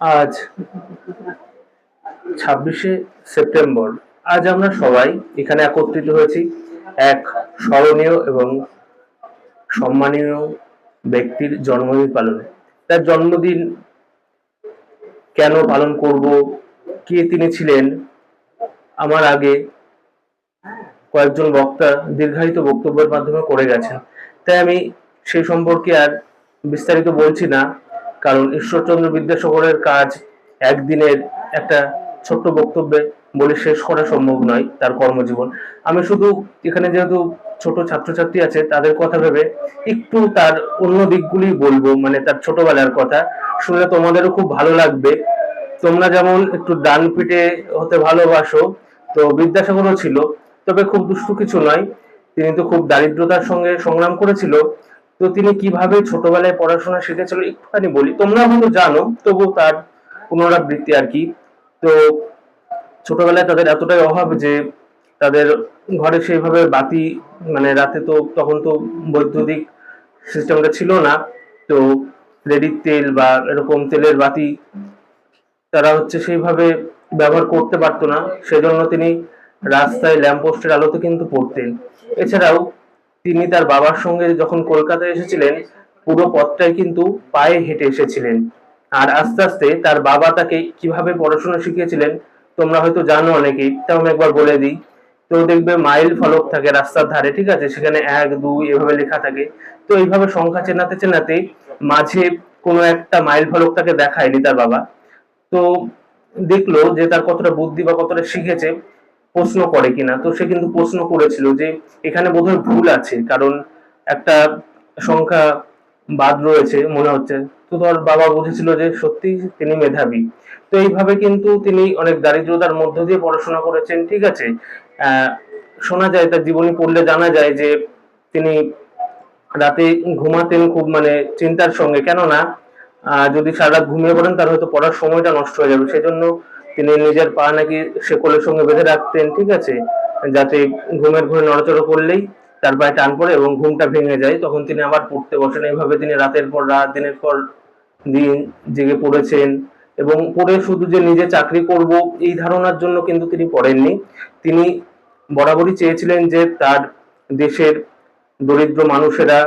আজ ছাব্বিশে সেপ্টেম্বর। আজ আমরা সবাই এখানে একত্রিত হয়েছি এক স্মরণীয় এবং সম্মানীয় ব্যক্তির জন্মদিন পালনে। তার জন্মদিন কেন পালন করব, কে তিনি ছিলেন, আমার আগে কয়েকজন বক্তা দীর্ঘায়িত বক্তব্যের মাধ্যমে করে গেছেন। তাই আমি সেই সম্পর্কে আর বিস্তারিত বলছি না। কারণ ঈশ্বরচন্দ্র বিদ্যাসাগরের কাজ একদিনের একটা ছোট্ট বক্তব্যে বলে শেষ করা সম্ভব নয় তার কর্মজীবন। আমি শুধু এখানে যেহেতু ছোট ছাত্রছাত্রী আছে, তাদের কথা ভেবে একটু তার অন্য দিকগুলি বলব মানে তার ছোটবেলার কথা। শুনলে তোমাদেরও খুব ভালো লাগবে। তোমরা যেমন একটু ডান পিঠে হতে ভালোবাসো, তো বিদ্যাসাগরও ছিল, তবে খুব দুষ্টু কিছু নয়। তিনি তো খুব দারিদ্রতার সঙ্গে সংগ্রাম করেছিল। তো তিনি কীভাবে ছোটবেলায় পড়াশোনা শিখেছিল একটুখানি বলি। তোমরা হয়তো জানো, তবু তার পুনরাবৃত্তি আর কি। তো ছোটবেলায় তাদের এতটাই অভাব যে তাদের ঘরে সেইভাবে বাতি মানে রাতে তো তখন তো বৈদ্যুতিক সিস্টেমটা ছিল না। তো রেডির তেল বা এরকম তেলের বাতি তারা হচ্ছে সেইভাবে ব্যবহার করতে পারতো না। সেজন্য তিনি রাস্তায় ল্যাম্পপোস্টের আলোতে কিন্তু পড়তেন। এছাড়াও তিনি তার বাবার সঙ্গে যখন কলকাতায় এসেছিলেন, পুরো পথটাই কিন্তু পায়ে হেঁটে এসেছিলেন। আর আস্তে আস্তে তার বাবা তাকে কীভাবে পড়াশোনা শিখিয়েছিলেন, তোমরা হয়তো জানো অনেকেই, তাও আমি একবার বলে দিই। তো দেখবে মাইল ফলক থাকে রাস্তার ধারে, ঠিক আছে? সেখানে এক, দুই, এভাবে লেখা থাকে। তো এইভাবে সংখ্যা চেনাতে চেনাতে মাঝে কোনো একটা মাইল ফলক তাকে দেখায়নি তার বাবা। তো দেখল যে তার কতটা বুদ্ধি বা কতটা শিখেছে। প্রশ্ন করে কিনা, তো সে কিন্তু প্রশ্ন করেছিল যে এখানে বোধহয় ভুল আছে, কারণ একটা সংখ্যা বাদ রয়েছে মনে হচ্ছে। তো তোর বাবা বুঝেছিল যে সত্যি তিনি মেধাবী। তো এইভাবে কিন্তু তিনি অনেক দারিদ্রতার মধ্য দিয়ে পড়াশোনা করেছেন, ঠিক আছে? শোনা যায়, তার জীবনী পড়লে জানা যায় যে তিনি রাতে ঘুমাতেন খুব মানে চিন্তার সঙ্গে। কেননা যদি সারা রাত ঘুমিয়ে পড়েন, তার হয়তো পড়ার সময়টা নষ্ট হয়ে যাবে। সেজন্য তিনি নিজের পা নাকি শেকলের সঙ্গে বেঁধে রাখতেন, ঠিক আছে? যাতে ঘুমের ঘরে নড়াচড়া করলেই তার পায়ে টান পড়ে এবং ঘুমটা ভেঙে যায়। তখন তিনি আবার পড়তে বসেন। এইভাবে তিনি রাতের পর রাত, দিনের পর দিন জেগে পড়েছেন এবং পড়ে শুধু যে নিজে চাকরি করব, এই ধারণার জন্য কিন্তু তিনি পড়েননি। তিনি বরাবরই চেয়েছিলেন যে তার দেশের দরিদ্র মানুষেরা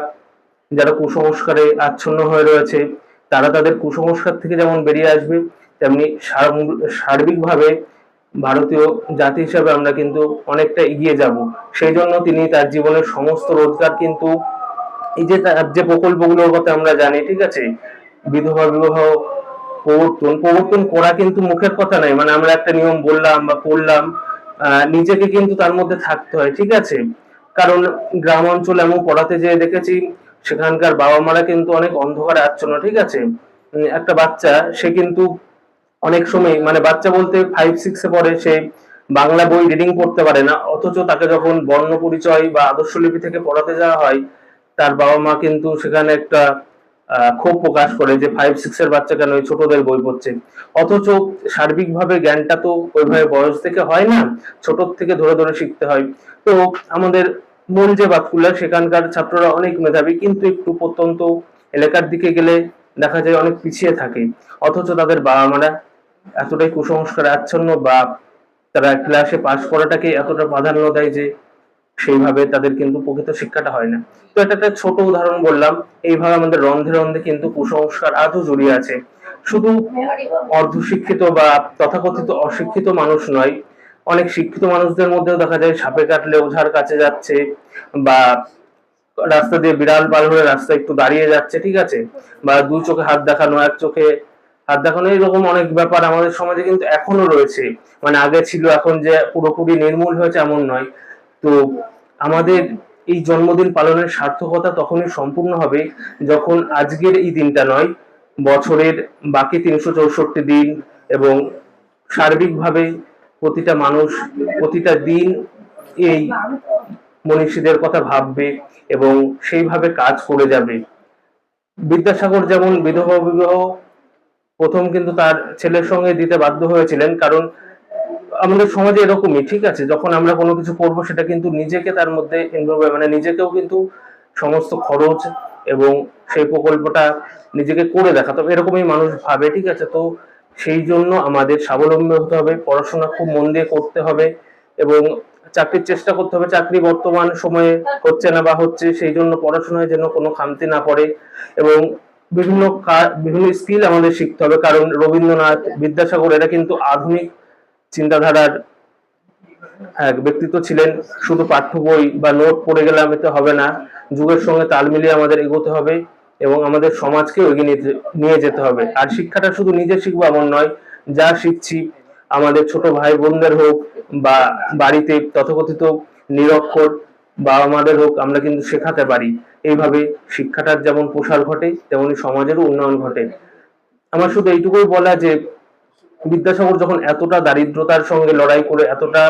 যারা কুসংস্কারে আচ্ছন্ন হয়ে রয়েছে, তারা তাদের কুসংস্কার থেকে যেমন বেরিয়ে আসবে তেমনি সার- সার্বিকভাবে ভারতীয় জাতি হিসাবে আমরা কিন্তু অনেকটা এগিয়ে যাব। সেই জন্য তিনি তার জীবনের সমস্ত রোজগার কিন্তু এই যে তার যে প্রকল্পগুলোর কথা আমরা জানি, ঠিক আছে? বিধবা বিবাহ, প্রবর্তন প্রবর্তন করা কিন্তু মুখের কথা নাই মানে আমরা একটা নিয়ম বললাম বা করলাম নিজেকে কিন্তু তার মধ্যে থাকতে হয়, ঠিক আছে? কারণ গ্রাম অঞ্চল আমি পড়াতে যেয়ে দেখেছি, সেখানকার বাবা মারা কিন্তু অনেক অন্ধকারে আচ্ছন্ন, ঠিক আছে? একটা বাচ্চা, সে কিন্তু অনেক সময় মানে বাচ্চা বলতে ফাইভ সিক্সে পড়ে, সে বাংলা বই রিডিং পড়তে পারে না। অথচ তাকে যখন বর্ণ পরিচয় বা আদর্শ লিপি থেকে পড়াতে যাওয়া হয়, তার বাবা মা কিন্তু সেখানে একটা ক্ষোভ প্রকাশ করে যে ফাইভ সিক্স এর বাচ্চা কেন ওই ছোটদের বই পড়ছে? অথচ সার্বিকভাবে জ্ঞানটা তো ওইভাবে বয়স থেকে হয় না ছোট থেকে ধরে ধরে শিখতে হয়। তো আমাদের মূল যে বাতকুলা সেখানকার ছাত্ররা অনেক মেধাবী, কিন্তু একটু প্রত্যন্ত এলাকার দিকে গেলে দেখা যায় অনেক পিছিয়ে থাকে। অথচ তাদের বাবা মারা এতটাই কুসংস্কার আচ্ছন্ন বা তারা ক্লাসে পাশ করাটাকে এতটা প্রাধান্য দেয় যে সেইভাবে তাদের কিন্তু প্রকৃত শিক্ষাটা হয় না। তো এটা একটা ছোট উদাহরণ বললাম, এইভাবে আমাদের রন্ধে রন্ধে কিন্তু কুসংস্কার আজও জড়িয়ে আছে। শুধু অর্ধশিক্ষিত বা তথাকথিত অশিক্ষিত মানুষ নয়, অনেক শিক্ষিত মানুষদের মধ্যেও দেখা যায় সাপে কাটলে ওঝার কাছে যাচ্ছে বা রাস্তা দিয়ে বিড়াল পার হয়ে রাস্তা একটু দাঁড়িয়ে যাচ্ছে, ঠিক আছে? বা দুই চোখে হাত দেখানো, এক চোখে হাত দেখানো এরকম অনেক ব্যাপার আমাদের সমাজে কিন্তু এখনও রয়েছে। মানে আগে ছিল এখন যে পুরোপুরি নির্মূল হয়েছে এমন নয়। তো আমাদের এই জন্মদিন পালনের সার্থকতা তখনই সম্পূর্ণ হবে যখন আজকের এই দিনটা নয়, বছরের বাকি তিনশো চৌষট্টি দিন এবং সার্বিকভাবে প্রতিটা মানুষ প্রতিটা দিন এই মনীষীদের কথা ভাববে এবং সেইভাবে কাজ করে যাবে। বিদ্যাসাগর যেমন বিধবা বিবাহ প্রথম কিন্তু তার ছেলের সঙ্গে দিতে বাধ্য হয়েছিলেন, কারণ আমাদের সমাজে এরকমই, ঠিক আছে? যখন আমরা কোনো কিছু করব, সেটা কিন্তু নিজেকে তার মধ্যে ইনভলভ মানে নিজেকেও কিন্তু সমস্ত খরচ এবং সেই প্রকল্পটা নিজেকে করে দেখা। তবে এরকমই মানুষ ভাবে, ঠিক আছে? তো সেই জন্য আমাদের স্বাবলম্বী হতে হবে, পড়াশোনা খুব মন দিয়ে করতে হবে এবং চাকরির চেষ্টা করতে হবে। চাকরি বর্তমান সময়ে হচ্ছে না বা হচ্ছে, সেই জন্য পড়াশোনায় যেন কোনো খামতি না পড়ে এবং বিভিন্ন বিভিন্ন স্কিল আমাদের শিখতে হবে। কারণ রবীন্দ্রনাথ বিদ্যাসাগর, এরা কিন্তু আধুনিক চিন্তাধারার ব্যক্তিত্ব ছিলেন। শুধু পাঠ্য বই বা নোট পড়ে গেলে এতে হবে না। যুগের সঙ্গে তাল মিলিয়ে আমাদের এগোতে হবে এবং আমাদের সমাজকে এগিয়ে নিয়ে যেতে হবে। আর শিক্ষাটা শুধু নিজে শিখব এমন নয়, যা শিখছি আমাদের ছোট ভাই বোনদের হোক বা বাড়িতে তথাকথিত নিরক্ষর বাবা মাদের হোক, আমরা কিন্তু শেখাতে পারি। এইভাবে শিক্ষাটার যেমন প্রসার ঘটে, তেমনি সমাজেরও উন্নয়ন ঘটে। আমার শুধু এইটুকুই বলা যে, বিদ্যাসাগর যখন এতটা দারিদ্রতার সঙ্গে লড়াই করে, এতটা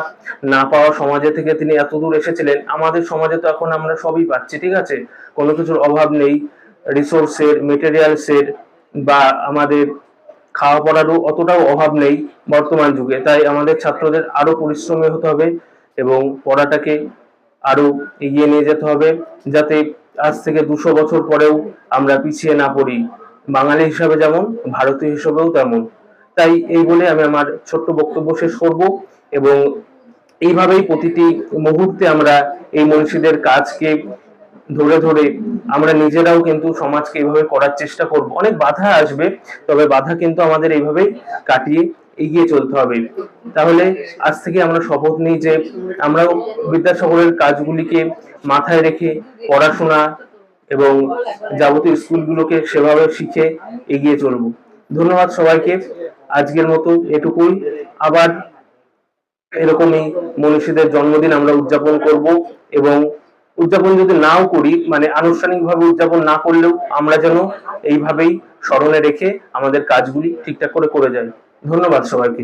না পাওয়া সমাজে থেকে তিনি এত দূর এসেছিলেন, আমাদের সমাজে তো এখন আমরা সবই পাচ্ছি, ঠিক আছে? কোনো কিছুর অভাব নেই। রিসোর্সের, মেটেরিয়ালসের বা আমাদের খাওয়া পড়ারও অতটাও অভাব নেই বর্তমান যুগে। তাই আমাদের ছাত্রদের আরও পরিশ্রমী হতে হবে এবং পড়াটাকে আরও এগিয়ে নিয়ে যেতে হবে, যাতে আজ থেকে দুশো বছর পরেও আমরা পিছিয়ে না পড়ি। বাঙালি হিসাবে যেমন, ভারতীয় হিসাবেও তেমন। তাই এই বলে আমি আমার ছোট্ট বক্তব্য শেষ করব এবং এইভাবেই প্রতিটি মুহূর্তে আমরা এই মনীষীদের কাজকে ধরে ধরে আমরা নিজেরাও কিন্তু সমাজকে এইভাবে করার চেষ্টা করব। অনেক বাধা আসবে, তবে বাধা কিন্তু আমাদের এইভাবেই কাটিয়ে এগিয়ে চলতে হবে। তাহলে আজ থেকে আমরা শপথ নিই যে আমরাও বিদ্যাসাগরের কাজগুলিকে মাথায় রেখে পড়াশোনা এবং যাবতীয় স্কুলগুলোকে সেভাবে শিখে এগিয়ে চলব। ধন্যবাদ সবাইকে। আজকের মতো এটুকুই। আবার এরকমই মনীষীদের জন্মদিন আমরা উদযাপন করব এবং উদযাপন যদি নাও করি মানে আনুষ্ঠানিকভাবে উদযাপন না করলেও আমরা যেন এইভাবেই স্মরণে রেখে আমাদের কাজগুলি ঠিকঠাক করে করে যাই। ধন্যবাদ সবাইকে।